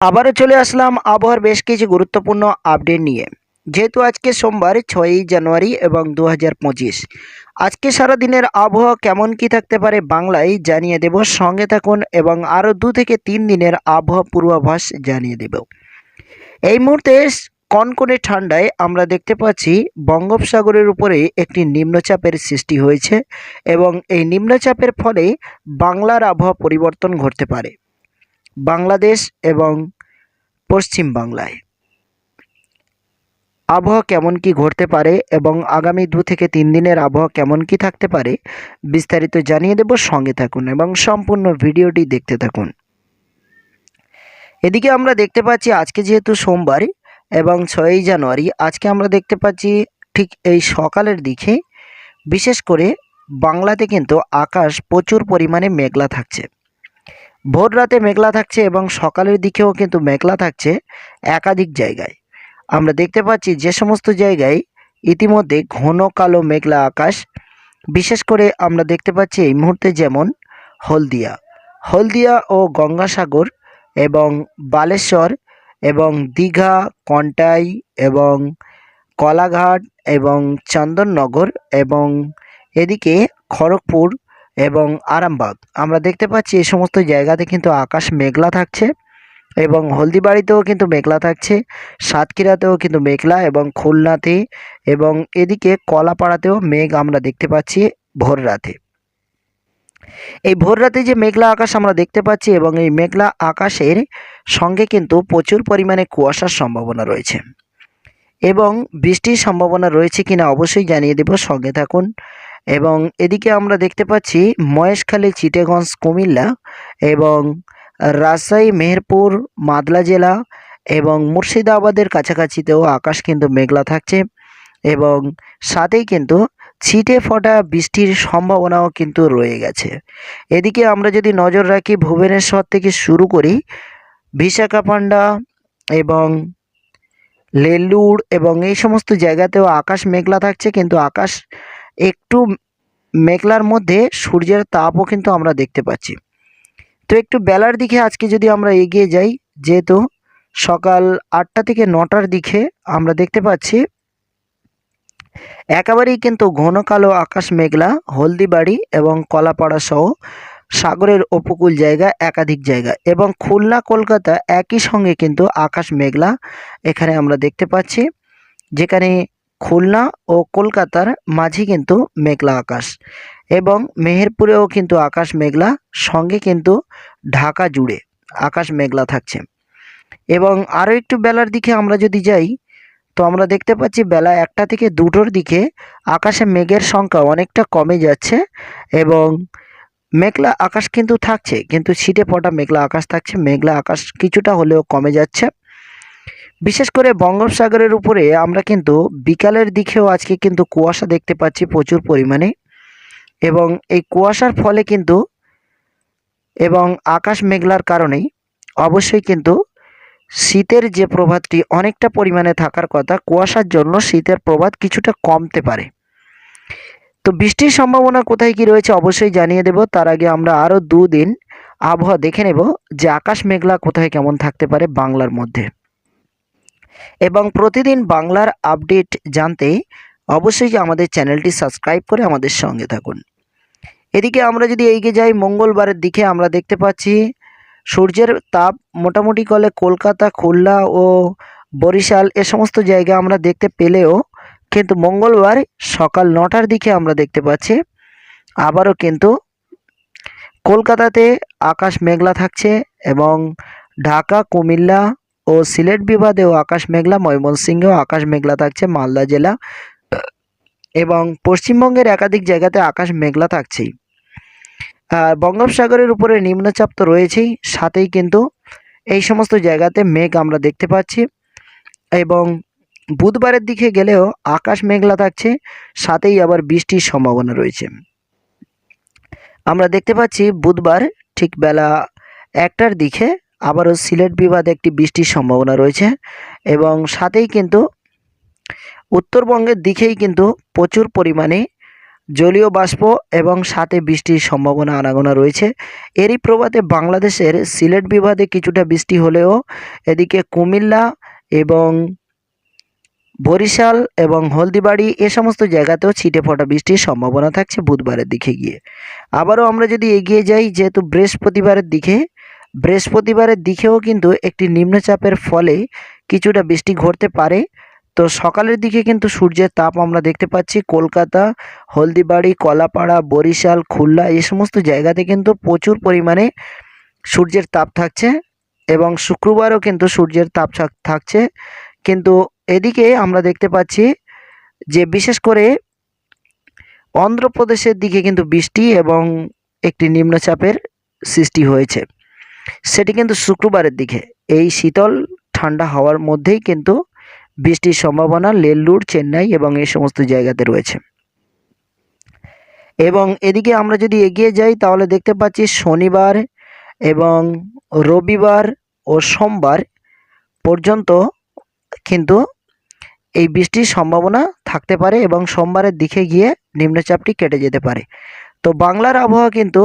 আবারও চলে আসলাম আবহাওয়ার বেশ কিছু গুরুত্বপূর্ণ আপডেট নিয়ে। যেহেতু আজকে সোমবার ছয়ই জানুয়ারি এবং দু হাজার পঁচিশ, আজকে সারাদিনের আবহাওয়া কেমন কি থাকতে পারে বাংলায় জানিয়ে দেব। সঙ্গে থাকুন এবং আরও দু থেকে তিন দিনের আবহাওয়া পূর্বাভাস জানিয়ে দেব। এই মুহূর্তে কনকনে ঠান্ডায় আমরা দেখতে পাচ্ছি বঙ্গোপসাগরের উপরে একটি নিম্নচাপের সৃষ্টি হয়েছে এবং এই নিম্নচাপের ফলে বাংলার আবহাওয়া পরিবর্তন ঘটতে পারে। বাংলাদেশ এবং পশ্চিম বাংলায়। আবহাওয়া কেমন কি ঘটতে পারে এবং আগামী দু থেকে তিন দিনের আবহাওয়া কেমন কি থাকতে পারে বিস্তারিত জানিয়ে দেব, সঙ্গে থাকুন এবং সম্পূর্ণ ভিডিওটি দেখতে থাকুন। এদিকে আমরা দেখতে পাচ্ছি আজকে যেহেতু সোমবার এবং ছয়ই জানুয়ারি, আজকে আমরা দেখতে পাচ্ছি ঠিক এই সকালের দিকে, বিশেষ করে বাংলাতে কিন্তু আকাশ প্রচুর পরিমাণে মেঘলা থাকছে। ভোর রাতে মেঘলা থাকছে এবং সকালের দিকেও কিন্তু মেঘলা থাকছে একাধিক জায়গায়। আমরা দেখতে পাচ্ছি যে সমস্ত জায়গায় ইতিমধ্যে ঘন কালো মেঘলা আকাশ। বিশেষ করে আমরা দেখতে পাচ্ছি এই মুহূর্তে যেমন হলদিয়া। হলদিয়া ও গঙ্গাসাগর এবং বালেশ্বর এবং দীঘা, কন্টাই এবং কলাঘাট এবং চন্দননগর এবং এদিকে খড়গপুর এবং আরামবাগ। আমরা দেখতে পাচ্ছি এই সমস্ত জায়গাতে কিন্তু আকাশ মেঘলা থাকছে এবং হলদিবাড়িতেও কিন্তু মেঘলা থাকছে, সাতক্ষীরাতেও কিন্তু মেঘলা এবং খুলনাতে এবং এদিকে কলাপাড়াতেও মেঘ আমরা দেখতে পাচ্ছি ভোর রাতে। এই ভোর রাতে যে মেঘলা আকাশ আমরা দেখতে পাচ্ছি এবং এই মেঘলা আকাশের সঙ্গে কিন্তু প্রচুর পরিমাণে কুয়াশার সম্ভাবনা রয়েছে। এবং বৃষ্টির সম্ভাবনা রয়েছে কিনা অবশ্যই জানিয়ে দেব, সঙ্গে থাকুন। এবং এদিকে আমরা দেখতে পাচ্ছি মহেশখালী চিটেগঞ্জ কুমিল্লা এবং রাজশাহী, মেহেরপুর, মাদলা জেলা এবং মুর্শিদাবাদের কাছাকাছিতেও আকাশ কিন্তু মেঘলা থাকছে এবং সাথেই কিন্তু ছিটে ফোটা বৃষ্টির সম্ভাবনাও কিন্তু রয়ে গেছে। এদিকে আমরা যদি নজর রাখি, ভুবনেশ্বর থেকে শুরু করি বিশাখাপান্ডা এবং লেলুর এবং এই সমস্ত জায়গাতেও আকাশ মেঘলা থাকছে, কিন্তু আকাশ একটু মেঘলার মধ্যে সূর্যের তাপও কিন্তু আমরা দেখতে পাচ্ছি। তো একটু বেলার দিকে আজকে যদি আমরা এগিয়ে যাই, যেহেতু সকাল আটটা থেকে নটার দিকে আমরা দেখতে পাচ্ছি, একেবারেই কিন্তু ঘন কালো আকাশ মেঘলা, হলদিবাড়ি এবং কলাপাড়া সহ সাগরের উপকূল জায়গা একাধিক জায়গা এবং খুলনা, কলকাতা একই সঙ্গে কিন্তু আকাশ মেঘলা এখানে আমরা দেখতে পাচ্ছি, যেখানে খুলনা ও কলকাতার মাঝে কিন্তু মেঘলা আকাশ এবং মেহেরপুরেও কিন্তু আকাশ মেঘলা, সঙ্গে কিন্তু ঢাকা জুড়ে আকাশ মেঘলা থাকছে। এবং আরও একটু বেলার দিকে আমরা যদি যাই, তো আমরা দেখতে পাচ্ছি বেলা একটা থেকে দুটোর দিকে আকাশে মেঘের সংখ্যা অনেকটা কমে যাচ্ছে এবং মেঘলা আকাশ কিন্তু থাকছে, কিন্তু ছিটে পটা মেঘলা আকাশ থাকছে। মেঘলা আকাশ কিছুটা হলেও কমে যাচ্ছে। বিশেষ করে বঙ্গোপসাগরের উপরে আমরা কিন্তু বিকালের দিকেও আজকে কিন্তু কুয়াশা দেখতে পাচ্ছি প্রচুর পরিমাণে এবং এই কুয়াশার ফলে কিন্তু এবং আকাশ মেঘলার কারণেই অবশ্যই কিন্তু শীতের যে প্রভাবটি অনেকটা পরিমাণে থাকার কথা কুয়াশার জন্য শীতের প্রভাব কিছুটা কমতে পারে। তো বৃষ্টির সম্ভাবনা কোথায় কি রয়েছে অবশ্যই জানিয়ে দেব। তার আগে আমরা আরও দুদিন আবহাওয়া দেখে নেব যে আকাশ মেঘলা কোথায় কেমন থাকতে পারে বাংলার মধ্যে। এবং প্রতিদিন বাংলার আপডেট জানতে অবশ্যই আমাদের চ্যানেলটি সাবস্ক্রাইব করে আমাদের সঙ্গে থাকুন। এদিকে আমরা যদি এগিয়ে যাই, মঙ্গলবারের দিকে আমরা দেখতে পাচ্ছি সূর্যের তাপ মোটামুটি কলে কলকাতা, খুলনা ও বরিশাল এ সমস্ত জায়গা আমরা দেখতে পেলেও কিন্তু মঙ্গলবার সকাল নটার দিকে আমরা দেখতে পাচ্ছি আবারও কিন্তু কলকাতাতে আকাশ মেঘলা থাকছে এবং ঢাকা, কুমিল্লা ও সিলেট বিভাগেও আকাশ মেঘলা ময়মনসিংহেও আকাশ মেঘলা থাকছে, মালদা জেলা এবং পশ্চিমবঙ্গের একাধিক জায়গাতে আকাশ মেঘলা থাকছেই। আর বঙ্গোপসাগরের উপরে নিম্নচাপ তো রয়েছেই, সাথেই কিন্তু এই সমস্ত জায়গাতে মেঘ আমরা দেখতে পাচ্ছি, এবং বুধবারের দিকে গেলেও আকাশ মেঘলা থাকছে, সাথেই আবার বৃষ্টির সম্ভাবনা রয়েছে। আমরা দেখতে পাচ্ছি বুধবার ঠিক বেলা একটার দিকে আবারও সিলেট বিভাগে একটি বৃষ্টির সম্ভাবনা রয়েছে এবং সাথেই কিন্তু উত্তরবঙ্গের দিকেই কিন্তু প্রচুর পরিমাণে জলীয় বাষ্প এবং সাথে বৃষ্টির সম্ভাবনা আনাগোনা রয়েছে। এরই প্রভাতে বাংলাদেশের সিলেট বিভাগে কিছুটা বৃষ্টি হলেও এদিকে কুমিল্লা এবং বরিশাল এবং হলদিবাড়ি এ সমস্ত জায়গাতেও ছিটে ফোটা বৃষ্টির সম্ভাবনা থাকছে বুধবারের দিকে গিয়ে। আবারও আমরা যদি এগিয়ে যাই, যেহেতু বৃহস্পতিবারের দিকে বৃহস্পতিবারের দিকেও কিন্তু একটি নিম্নচাপের ফলে কিছুটা বৃষ্টি ঘটতে পারে। তো সকালের দিকে কিন্তু সূর্যের তাপ আমরা দেখতে পাচ্ছি। কলকাতা, হলদিবাড়ি, কলাপাড়া, বরিশাল, খুলনা এই সমস্ত জায়গাতে কিন্তু প্রচুর পরিমাণে সূর্যের তাপ থাকছে এবং শুক্রবারও কিন্তু সূর্যের তাপ থাক- থাকছে। কিন্তু এদিকে আমরা দেখতে পাচ্ছি যে বিশেষ করে অন্ধ্রপ্রদেশের দিকে কিন্তু বৃষ্টি এবং একটি নিম্নচাপের সৃষ্টি হয়েছে। সেটি কিন্তু শুক্রবারের দিকে। এই শীতল ঠান্ডা হওয়ার মধ্যেই কিন্তু বৃষ্টির সম্ভাবনা লেল্লুর, চেন্নাই এবং এই সমস্ত জায়গাতে রয়েছে। এবং এদিকে আমরা যদি এগিয়ে যাই, তাহলে দেখতে পাচ্ছি শনিবার এবং রবিবার ও সোমবার পর্যন্ত কিন্তু এই বৃষ্টির সম্ভাবনা থাকতে পারে এবং সোমবারের দিকে গিয়ে নিম্নচাপটি কেটে যেতে পারে। তো বাংলার আবহাওয়া কিন্তু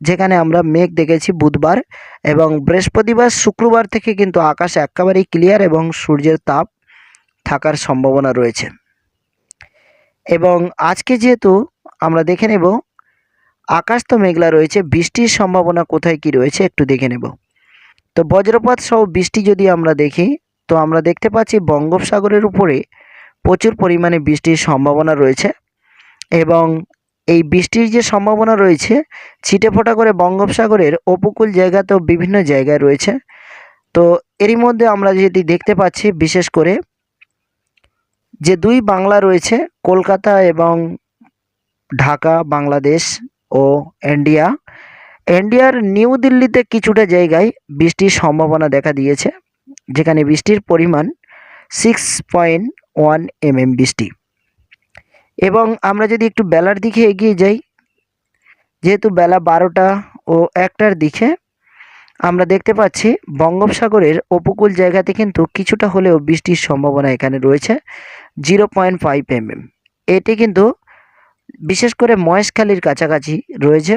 যেখানে আমরা মেঘ দেখেছি বুধবার এবং বৃহস্পতিবার, শুক্রবার থেকে কিন্তু আকাশ একেবারেই ক্লিয়ার এবং সূর্যের তাপ থাকার সম্ভাবনা রয়েছে। এবং আজকে যেহেতু আমরা দেখে নেব, আকাশ তো মেঘলা রয়েছে, বৃষ্টির সম্ভাবনা কোথায় কি রয়েছে একটু দেখে নেব। তো বজ্রপাত সহ বৃষ্টি যদি আমরা দেখি, তো আমরা দেখতে পাচ্ছি বঙ্গোপসাগরের উপরে প্রচুর পরিমাণে বৃষ্টির সম্ভাবনা রয়েছে এবং এই বৃষ্টির যে সম্ভাবনা রয়েছে ছিটেফোঁটা করে বঙ্গোপসাগরের উপকূল জায়গাতেও বিভিন্ন জায়গায় রয়েছে। তো এরই মধ্যে আমরা যদি দেখতে পাচ্ছি, বিশেষ করে যে দুই বাংলা রয়েছে, কলকাতা এবং ঢাকা, বাংলাদেশ ও ইন্ডিয়া। ইন্ডিয়ার নিউ দিল্লিতে কিছুটা জায়গায় বৃষ্টির সম্ভাবনা দেখা দিয়েছে, যেখানে বৃষ্টির পরিমাণ সিক্স পয়েন্ট ওয়ান এমএম বৃষ্টি। এবং আমরা যদি একটু বেলার দিকে এগিয়ে যাই, যেহেতু বেলা বারোটা ও একটার দিকে, আমরা দেখতে পাচ্ছি বঙ্গোপসাগরের উপকূল জায়গাতে কিন্তু কিছুটা হলেও বৃষ্টির সম্ভাবনা এখানে রয়েছে, জিরো পয়েন্ট ফাইভ এমএম। এটি কিন্তু বিশেষ করে মহেশখালীর কাছাকাছি রয়েছে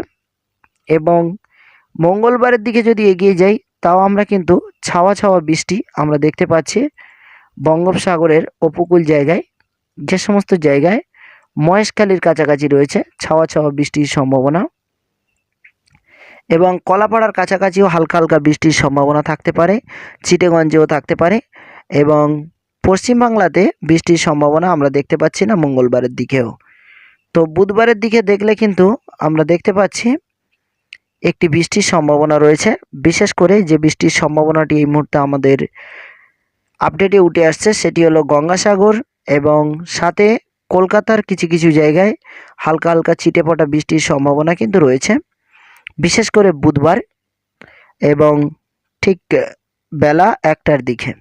এবং মঙ্গলবারের দিকে যদি এগিয়ে যাই, তাও আমরা কিন্তু ছাওয়া ছাওয়া বৃষ্টি আমরা দেখতে পাচ্ছি বঙ্গোপসাগরের উপকূল জায়গায়, যে সমস্ত জায়গায় মহেশখালীর কাছাকাছি রয়েছে, ছাওয়া ছাওয়া বৃষ্টির সম্ভাবনা। এবং কলাপাড়ার কাছাকাছিও হালকা হালকা বৃষ্টির সম্ভাবনা থাকতে পারে, চিটেগঞ্জেও থাকতে পারে, এবং পশ্চিমবাংলাতে বৃষ্টির সম্ভাবনা আমরা দেখতে পাচ্ছি না মঙ্গলবারের দিকেও। তো বুধবারের দিকে দেখলে কিন্তু আমরা দেখতে পাচ্ছি একটি বৃষ্টির সম্ভাবনা রয়েছে, বিশেষ করে যে বৃষ্টির সম্ভাবনাটি এই মুহূর্তে আমাদের আপডেটে উঠে আসছে, সেটি হলো গঙ্গাসাগর এবং সাথে কলকাতার কিছু কিছু জায়গায় হালকা হালকা ছিটেফোঁটা বৃষ্টির সম্ভাবনা কিন্তু রয়েছে। বিশেষ করে বুধবার এবং ঠিক বেলা একটার দিকে।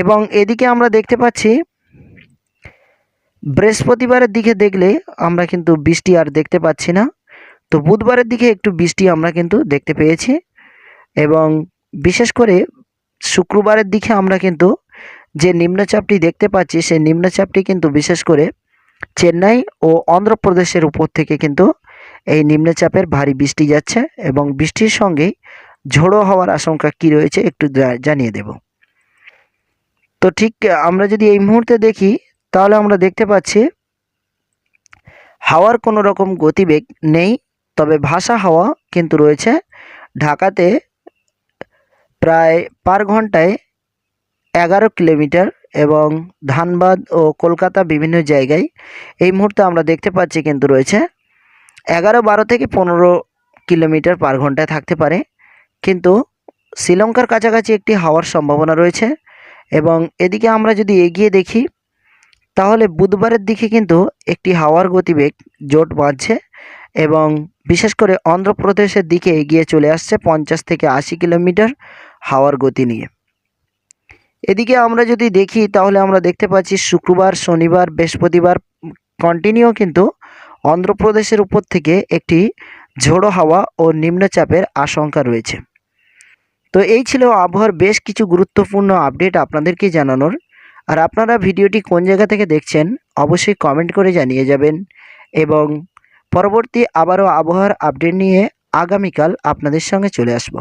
এবং এদিকে আমরা দেখতে পাচ্ছি, বৃহস্পতিবারের দিকে দেখলে আমরা কিন্তু বৃষ্টি আর দেখতে পাচ্ছি না। তো বুধবারের দিকে একটু বৃষ্টি আমরা কিন্তু দেখতে পেয়েছি। এবং বিশেষ করে শুক্রবারের দিকে আমরা কিন্তু যে নিম্নচাপটি দেখতে পাচ্ছি, সেই নিম্নচাপটি কিন্তু বিশেষ করে চেন্নাই ও অন্ধ্রপ্রদেশের উপর থেকে কিন্তু এই নিম্নচাপের ভারী বৃষ্টি যাচ্ছে এবং বৃষ্টির সঙ্গেই ঝোড়ো হওয়ার আশঙ্কা কি রয়েছে একটু জানিয়ে দেব। তো ঠিক, আমরা যদি এই মুহূর্তে দেখি, তাহলে আমরা দেখতে পাচ্ছি হাওয়ার কোনো রকম গতিবেগ নেই, তবে ভাষা হাওয়া কিন্তু রয়েছে। ঢাকাতে প্রায় পার ঘন্টায় এগারো কিলোমিটার এবং ধানবাদ ও কলকাতা বিভিন্ন জায়গায় এই মুহূর্তে আমরা দেখতে পাচ্ছি কিন্তু রয়েছে এগারো, বারো থেকে পনেরো কিলোমিটার পার ঘন্টায় থাকতে পারে। কিন্তু শ্রীলঙ্কার কাছাকাছি একটি হাওয়ার সম্ভাবনা রয়েছে এবং এদিকে আমরা যদি এগিয়ে দেখি, তাহলে বুধবারের দিকে কিন্তু একটি হাওয়ার গতিবেগ জোট বাঁধছে এবং বিশেষ করে অন্ধ্রপ্রদেশের দিকে এগিয়ে চলে আসছে পঞ্চাশ থেকে আশি কিলোমিটার হাওয়ার গতি নিয়ে। এদিকে আমরা যদি দেখি, তাহলে আমরা দেখতে পাচ্ছি শুক্রবার, শনিবার, বৃহস্পতিবার কন্টিনিউ কিন্তু অন্ধ্রপ্রদেশের উপর থেকে একটি ঝোড়ো হাওয়া ও নিম্নচাপের আশঙ্কা রয়েছে। তো এই ছিল আবহাওয়ার বেশ কিছু গুরুত্বপূর্ণ আপডেট আপনাদেরকে জানানোর। আর আপনারা ভিডিওটি কোন জায়গা থেকে দেখছেন, অবশ্যই কমেন্ট করে জানিয়ে যাবেন। এবং পরবর্তী আবারও আবহাওয়ার আপডেট নিয়ে আগামীকাল আপনাদের সঙ্গে চলে আসব।